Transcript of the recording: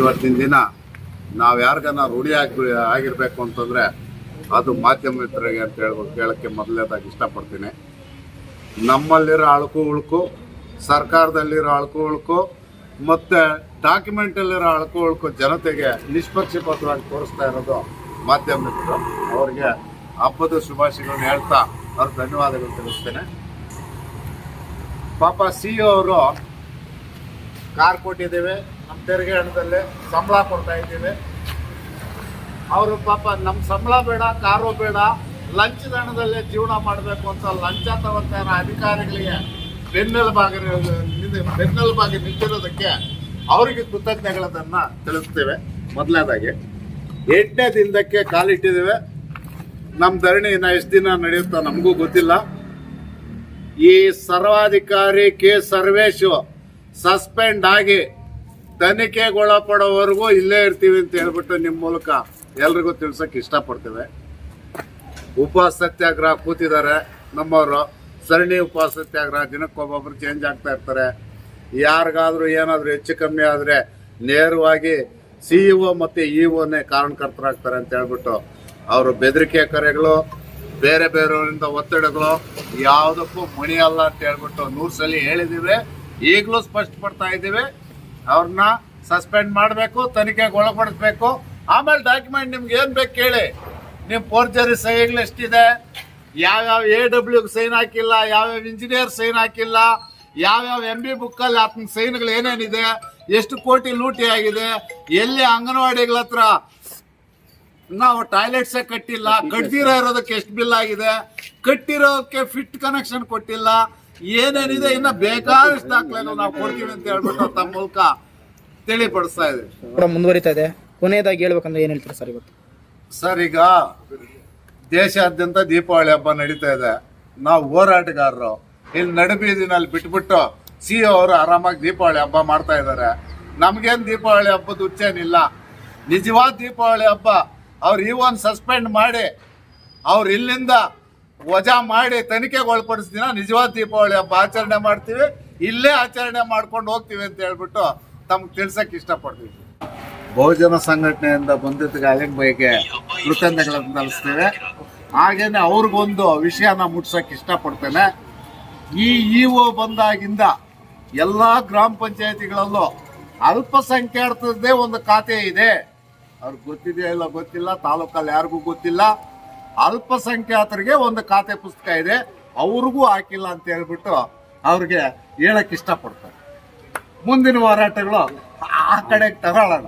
ಇವತ್ತಿನ ದಿನ ನಾವು ಯಾರಿಗನ್ನ ರೂಢಿ ಆಗಿ ಆಗಿರಬೇಕು ಅಂತಂದರೆ ಅದು ಮಾಧ್ಯಮ ಮಿತ್ರರಿಗೆ ಅಂತ ಹೇಳ್ಬೋದು ಹೇಳೋಕ್ಕೆ ಮೊದಲನೇದಾಗಿ ಇಷ್ಟಪಡ್ತೀನಿ. ನಮ್ಮಲ್ಲಿರೋ ಅಳಕು ಉಳುಕು, ಸರ್ಕಾರದಲ್ಲಿರೋ ಅಳಕು ಉಳುಕು, ಮತ್ತು ಡಾಕ್ಯುಮೆಂಟಲ್ಲಿರೋ ಅಳಕು ಉಳುಕು ಜನತೆಗೆ ನಿಷ್ಪಕ್ಷಪಾತವಾಗಿ ತೋರಿಸ್ತಾ ಇರೋದು ಮಾಧ್ಯಮ ಮಿತ್ರರು ಅವರಿಗೆ ಹಬ್ಬದ ಶುಭಾಶಯಗಳನ್ನ ಹೇಳ್ತಾ ಅವ್ರ ಧನ್ಯವಾದಗಳು ತಿಳಿಸ್ತೇನೆ. ಪಾಪ ಸಿ ಅವರು ಕಾರ್ ಕೊಟ್ಟಿದ್ದೇವೆ. ತೆರಿಗೆ ಹಣದಲ್ಲಿ ಸಂಬಳ ಕೊಡ್ತಾ ಇದ್ದೀವಿ. ಅವರು ಪಾಪ ನಮ್ಮ ಸಂಬಳ ಬೇಡ, ಕಾರು ಬೇಡ, ಲಂಚದ ಹಣದಲ್ಲೇ ಜೀವನ ಮಾಡಬೇಕು ಅಂತ ಲಂಚ ಇರೋ ಅಧಿಕಾರಿಗಳಿಗೆ ಬೆನ್ನೆಲುಬಾಗಿ ಬೆನ್ನೆಲುಬಾಗಿ ನಿಂತಿರೋದಕ್ಕೆ ಅವರಿಗೆ ಕೃತಜ್ಞತೆಗಳನ್ನು ತಿಳಿಸ್ತೇವೆ. ಮೊದಲನೇದಾಗಿ, ಎಂಟನೇ ದಿನಕ್ಕೆ ಕಾಲಿಟ್ಟಿದ್ದೇವೆ. ನಮ್ಮ ಧರಣಿ ಇನ್ನು ಎಷ್ಟು ದಿನ ನಡೆಯುತ್ತೋ ನಮಗೂ ಗೊತ್ತಿಲ್ಲ. ಈ ಸರ್ವಾಧಿಕಾರಿ ಕೆ ಸರ್ವೇಶು ಸಸ್ಪೆಂಡ್ ಆಗಿ ತನಿಖೆಗೊಳಪಡೋವರೆಗೂ ಇಲ್ಲೇ ಇರ್ತೀವಿ ಅಂತ ಹೇಳ್ಬಿಟ್ಟು ನಿಮ್ಮ ಮೂಲಕ ಎಲ್ರಿಗೂ ತಿಳ್ಸಕ್ಕೆ ಇಷ್ಟಪಡ್ತೇವೆ. ಉಪವಾಸ ಸತ್ಯಾಗ್ರಹ ಕೂತಿದ್ದಾರೆ. ನಮ್ಮವರು ಸರಣಿ ಉಪವಾಸ ಸತ್ಯಾಗ್ರಹ ದಿನಕ್ಕೊಬ್ಬೊಬ್ರು ಚೇಂಜ್ ಆಗ್ತಾ ಇರ್ತಾರೆ. ಯಾರಿಗಾದ್ರೂ ಏನಾದರೂ ಹೆಚ್ಚು ಕಮ್ಮಿ ಆದರೆ ನೇರವಾಗಿ ಸಿ ಇ ಒ ಮತ್ತು ಇ ಒನೇ ಕಾರಣಕರ್ತರಾಗ್ತಾರೆ ಅಂತ ಹೇಳ್ಬಿಟ್ಟು ಅವರು ಬೆದರಿಕೆ ಕರೆಗಳು, ಬೇರೆ ಬೇರೆಯವರಿಂದ ಒತ್ತಡಗಳು, ಯಾವುದಕ್ಕೂ ಮಣಿಯಲ್ಲ ಅಂತ ಹೇಳ್ಬಿಟ್ಟು ನೂರು ಸಲ ಹೇಳಿದ್ದೀವಿ. ಈಗಲೂ ಸ್ಪಷ್ಟಪಡ್ತಾ ಇದ್ದೀವಿ. ಅವ್ರನ್ನ ಸಸ್ಪೆಂಡ್ ಮಾಡಬೇಕು, ತನಿಖೆಗೆ ಒಳಪಡಿಸ್ಬೇಕು. ಆಮೇಲೆ ಡಾಕ್ಯುಮೆಂಟ್ ನಿಮ್ಗೆ ಏನು ಬೇಕು ಕೇಳಿ. ನಿಮ್ಮ ಫೋರ್ಜರಿ ಸಹಿಗಳು ಎಷ್ಟಿದೆ ಯಾವ್ಯಾವ ಎ ಡಬ್ಲ್ಯೂ ಸೈನ್ ಹಾಕಿಲ್ಲ, ಯಾವ್ಯಾವ ಇಂಜಿನಿಯರ್ ಸೈನ್ ಹಾಕಿಲ್ಲ, ಯಾವ್ಯಾವ ಎಂ ಬಿ ಬುಕ್ಕಲ್ಲಿ ಆತನ ಸೈನ್ಗಳು ಏನೇನಿದೆ, ಎಷ್ಟು ಕೋಟಿ ಲೂಟಿ ಆಗಿದೆ, ಎಲ್ಲಿ ಅಂಗನವಾಡಿಗಳ ಹತ್ರ ನಾವು ಟಾಯ್ಲೆಟ್ಸ್ ಕಟ್ಟಿಲ್ಲ ಕಟ್ದಿರೋ ಇರೋದಕ್ಕೆ ಎಷ್ಟು ಬಿಲ್ ಆಗಿದೆ? ಕಟ್ಟಿರೋಕ್ಕೆ ಫಿಟ್ ಕನೆಕ್ಷನ್ ಕೊಟ್ಟಿಲ್ಲ. ಏನೇನಿದೆ ಇನ್ನ ಬೇಕಾದಷ್ಟು ದಾಖಲೆ ನಾವು ಕೊಡ್ತೀವಿ ಅಂತ ಹೇಳ್ಬಿಟ್ಟು ತಮ್ಮ ಮೂಲಕ ತಿಳಿಪಡಿಸ್ತಾ ಇದ್ದೀವಿ. ಕೂಡ ಮುಂದುವರಿತಾ ಇದೆ. ಕೊನೆಯದಾಗಿ ಹೇಳ್ಬೇಕಂದ್ರೆ ಏನ್ ಹೇಳ್ತೀರಾ ಸರ್ ಇವತ್ತು? ಸರ್ ಈಗ ದೇಶಾದ್ಯಂತ ದೀಪಾವಳಿ ಹಬ್ಬ ನಡೀತಾ ಇದೆ. ನಾವು ಹೋರಾಟಗಾರರು. ಇಲ್ಲಿ ನಡುಬೀದಿನಲ್ಲಿ ಬಿಟ್ಬಿಟ್ಟು ಸಿ ಅವರು ಆರಾಮಾಗಿ ದೀಪಾವಳಿ ಹಬ್ಬ ಮಾಡ್ತಾ ಇದ್ದಾರೆ. ನಮ್ಗೇನು ದೀಪಾವಳಿ ಹಬ್ಬದ ಹುಚ್ಚೇನಿಲ್ಲ. ನಿಜವಾದ ದೀಪಾವಳಿ ಹಬ್ಬ ಅವ್ರು ಈ ಒಂದು ಸಸ್ಪೆಂಡ್ ಮಾಡಿ, ಅವ್ರು ಇಲ್ಲಿಂದ ವಜಾ ಮಾಡಿ ತನಿಖೆಗೆ ಒಳಪಡಿಸ್ದಿನ ನಿಜವಾದ ದೀಪಾವಳಿ ಹಬ್ಬ ಆಚರಣೆ ಮಾಡ್ತೀವಿ. ಇಲ್ಲೇ ಆಚರಣೆ ಮಾಡ್ಕೊಂಡು ಹೋಗ್ತೀವಿ ಅಂತ ಹೇಳ್ಬಿಟ್ಟು ತಮ್ಗೆ ತಿಳ್ಸಕ್ಕೆ ಇಷ್ಟಪಡ್ತೀವಿ. ಬಹುಜನ ಸಂಘಟನೆಯಿಂದ ಬಂದಿದ್ದ ಅಲಿಂಗ್ ಬೈಗೆ ಕೃತಜ್ಞತೆಗಳನ್ನು ತಿಳಿಸ್ತೇವೆ ಹಾಗೇನೆ ಅವ್ರಿಗೊಂದು ವಿಷಯನ ಮುಟ್ಸಕ್ಕೆ ಇಷ್ಟಪಡ್ತೇನೆ. ಈ ಇ ಒ ಬಂದಾಗಿಂದ ಎಲ್ಲ ಗ್ರಾಮ ಪಂಚಾಯತಿಗಳಲ್ಲೂ ಅಲ್ಪಸಂಖ್ಯಾತರದ್ದೇ ಒಂದು ಖಾತೆ ಇದೆ. ಅವ್ರಿಗೆ ಗೊತ್ತಿದೆಯಾ ಇಲ್ಲ ಗೊತ್ತಿಲ್ಲ, ತಾಲೂಕಲ್ಲಿ ಯಾರಿಗೂ ಗೊತ್ತಿಲ್ಲ. ಅಲ್ಪಸಂಖ್ಯಾತರಿಗೆ ಒಂದು ಖಾತೆ ಪುಸ್ತಕ ಇದೆ, ಅವ್ರಿಗೂ ಹಾಕಿಲ್ಲ ಅಂತ ಹೇಳ್ಬಿಟ್ಟು ಅವ್ರಿಗೆ ಹೇಳಕ್ ಇಷ್ಟಪಡ್ತಾರೆ. ಮುಂದಿನ ಹೋರಾಟಗಳು ಆ ಕಡೆಗೆ ತಗೊಳ್ಳೋಣ.